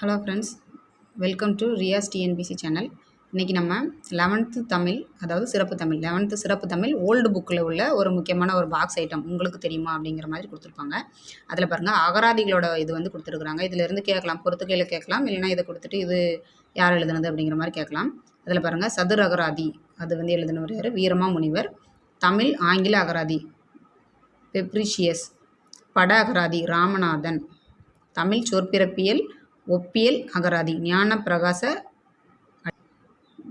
Hello friends welcome to Riyas TNPSC channel இன்றைக்கி நம்ம eleventh Tamil அதாவது சிறப்பு தமிழ் லெவன்த்து சிறப்பு தமிழ் ஓல்டு புக்கில் உள்ள ஒரு முக்கியமான ஒரு பாக்ஸ் ஐட்டம் உங்களுக்கு தெரியுமா அப்படிங்கிற மாதிரி கொடுத்துருப்பாங்க. அதில் பாருங்கள் அகராதிகளோட இது வந்து கொடுத்துருக்குறாங்க. இதிலேருந்து கேட்கலாம் பொறுத்துக்கையில் கேட்கலாம் இல்லைனா இதை கொடுத்துட்டு இது யார் எழுதுனது அப்படிங்கிற மாதிரி கேட்கலாம். அதில் பாருங்கள் சதுர அகராதி அது வந்து எழுதினவர் யார்? வீரமா முனிவர். தமிழ் ஆங்கில அகராதி பெப்ரிஷியஸ் பட அகராதி ராமநாதன். தமிழ் சொற்பிறப்பியல் ஒப்பியல் அகராதி ஞான பிரகாச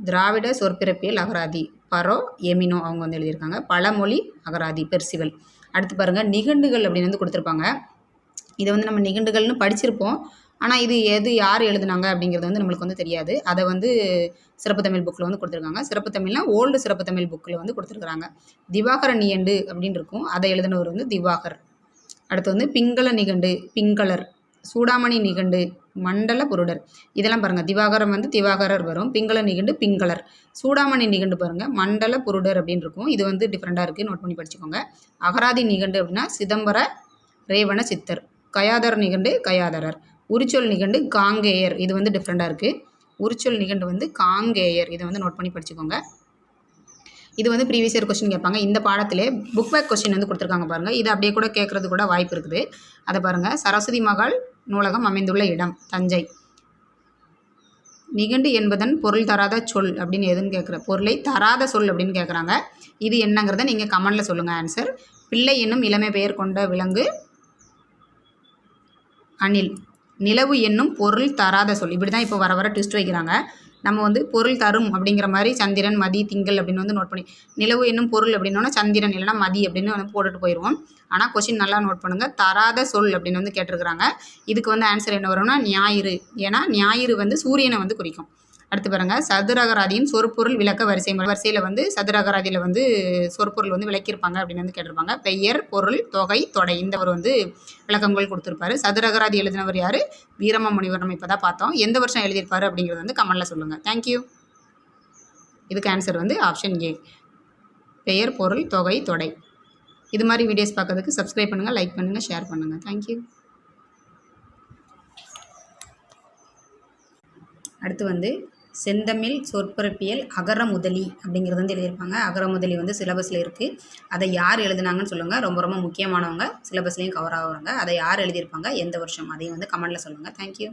திராவிட சொற்பிறப்பியல் அகராதி. பரோ எமினோ அவங்க வந்து எழுதியிருக்காங்க. பழமொழி அகராதி பெர்சிவல் அடுத்து பாருங்கள் நிகண்டுகள் அப்படின்னு வந்து கொடுத்துருப்பாங்க. இதை வந்து நம்ம நிகண்டுகள்னு படிச்சிருப்போம். ஆனால் இது எது யார் எழுதுனாங்க அப்படிங்கிறது வந்து நம்மளுக்கு வந்து தெரியாது. அதை வந்து சிறப்பு தமிழ் புக்கில் வந்து கொடுத்துருக்காங்க. சிறப்பு தமிழ்னா ஓல்டு சிறப்பு தமிழ் புக்கில் வந்து கொடுத்துருக்குறாங்க. திவாகர நியண்டு அப்படின்னு இருக்கும். அதை எழுதினவர் வந்து திவாகர். அடுத்து வந்து பிங்கள நிகண்டு பிங்களர். சூடாமணி நிகண்டு மண்டல புருடர். இதெல்லாம் பாருங்கள் திவாகரம் வந்து திவாகரர் வரும் பிங்கள நிகண்டு பிங்களர். சூடாமணி நிகண்டு பாருங்கள் மண்டல புருடர் அப்படின்னு இருக்கும். இது வந்து டிஃப்ரெண்ட்டாக இருக்குது நோட் பண்ணி படிச்சுக்கோங்க. அகராதி நிகண்டு அப்படின்னா சிதம்பர ரேவண சித்தர். கயாதர் நிகண்டு கயாதரர். உரிச்சொல் நிகண்டு காங்கேயர். இது வந்து டிஃப்ரெண்ட்டாக இருக்குது உரிச்சொல் நிகண்டு வந்து காங்கேயர். இதை வந்து நோட் பண்ணி படிச்சுக்கோங்க. இது வந்து ப்ரீவியஸ் இயர் கொஸ்டின் கேட்பாங்க. இந்த பாடத்திலே புக் பேக் கொஸ்டின் வந்து கொடுத்துருக்காங்க பாருங்கள் இது அப்படியே கூட கேட்குறது கூட வாய்ப்பு இருக்குது. அதை பாருங்கள் சரஸ்வதி மகால் நூலகம் அமைந்துள்ள இடம் தஞ்சை. நிகண்டு என்பதன் பொருள் தராத சொல் அப்படின்னு எதுன்னு கேட்குற பொருளை தராத சொல் அப்படின்னு கேட்குறாங்க. இது என்னங்கிறத நீங்கள் கமெண்டில் சொல்லுங்கள் ஆன்சர் பிள்ளை என்னும் இளமை பெயர் கொண்ட விலங்கு அணில். நிலவு என்னும் பொருள் தராத சொல். இப்படி தான் இப்போ வர வர ட்விஸ்ட் வைக்கிறாங்க. நம்ம வந்து பொருள் தரும் அப்படிங்கிற மாதிரி சந்திரன் மதி திங்கள் அப்படின்னு வந்து நோட் பண்ணி நிலவு என்னும் பொருள் அப்படின்னோன்னா சந்திரன் இல்லைனா மதி அப்படின்னு வந்து போட்டுட்டு போயிடுவோம் ஆனால் கொஷின் நல்லா நோட் பண்ணுங்கள் தராத சொல் அப்படின்னு வந்து கேட்டிருக்கிறாங்க. இதுக்கு வந்து ஆன்சர் என்ன வரும்னா ஞாயிறு. ஏன்னா ஞாயிறு வந்து சூரியனை வந்து குறிக்கும். அடுத்து பாருங்கள் சதுரகராதியின் சொற்பொருள் விளக்க வரிசை வரிசையில் வந்து சதுரகராதியில் வந்து சொற்பொருள் வந்து விளக்கியிருப்பாங்க அப்படின்னு வந்து கேட்டிருப்பாங்க. பெயர் பொருள் தொகை தொடை இந்த ஒரு வந்து விளக்கங்கள் கொடுத்துருப்பாரு. சதுரகராதி எழுதினவர் யார்? வீரம முனிவர் நம்ம இப்போ தான் பார்த்தோம். எந்த வருஷம் எழுதியிருப்பாரு அப்படிங்கிறது வந்து கமெண்டில் சொல்லுங்கள் தேங்க்யூ இதுக்கு ஆன்சர் வந்து ஆப்ஷன் ஏ பெயர் பொருள் தொகை தொடை. இது மாதிரி வீடியோஸ் பார்க்கறதுக்கு சப்ஸ்கிரைப் பண்ணுங்கள் லைக் பண்ணுங்கள் ஷேர் பண்ணுங்கள் தேங்க்யூ அடுத்து வந்து செந்தமிழ் சொற்பிறப்பியல் அகர முதலி அப்படிங்கிறது வந்து எழுதியிருப்பாங்க. அகர முதலி வந்து சிலபஸில் இருக்குது அதை யார் எழுதுனாங்கன்னு சொல்லுங்கள் ரொம்ப ரொம்ப முக்கியமானவங்க. சிலபஸ்லேயும் கவர் ஆகுறாங்க அதை யார் எழுதியிருப்பாங்க? எந்த வருஷம்? அதையும் வந்து கமெண்டில் சொல்லுங்கள் தேங்க்யூ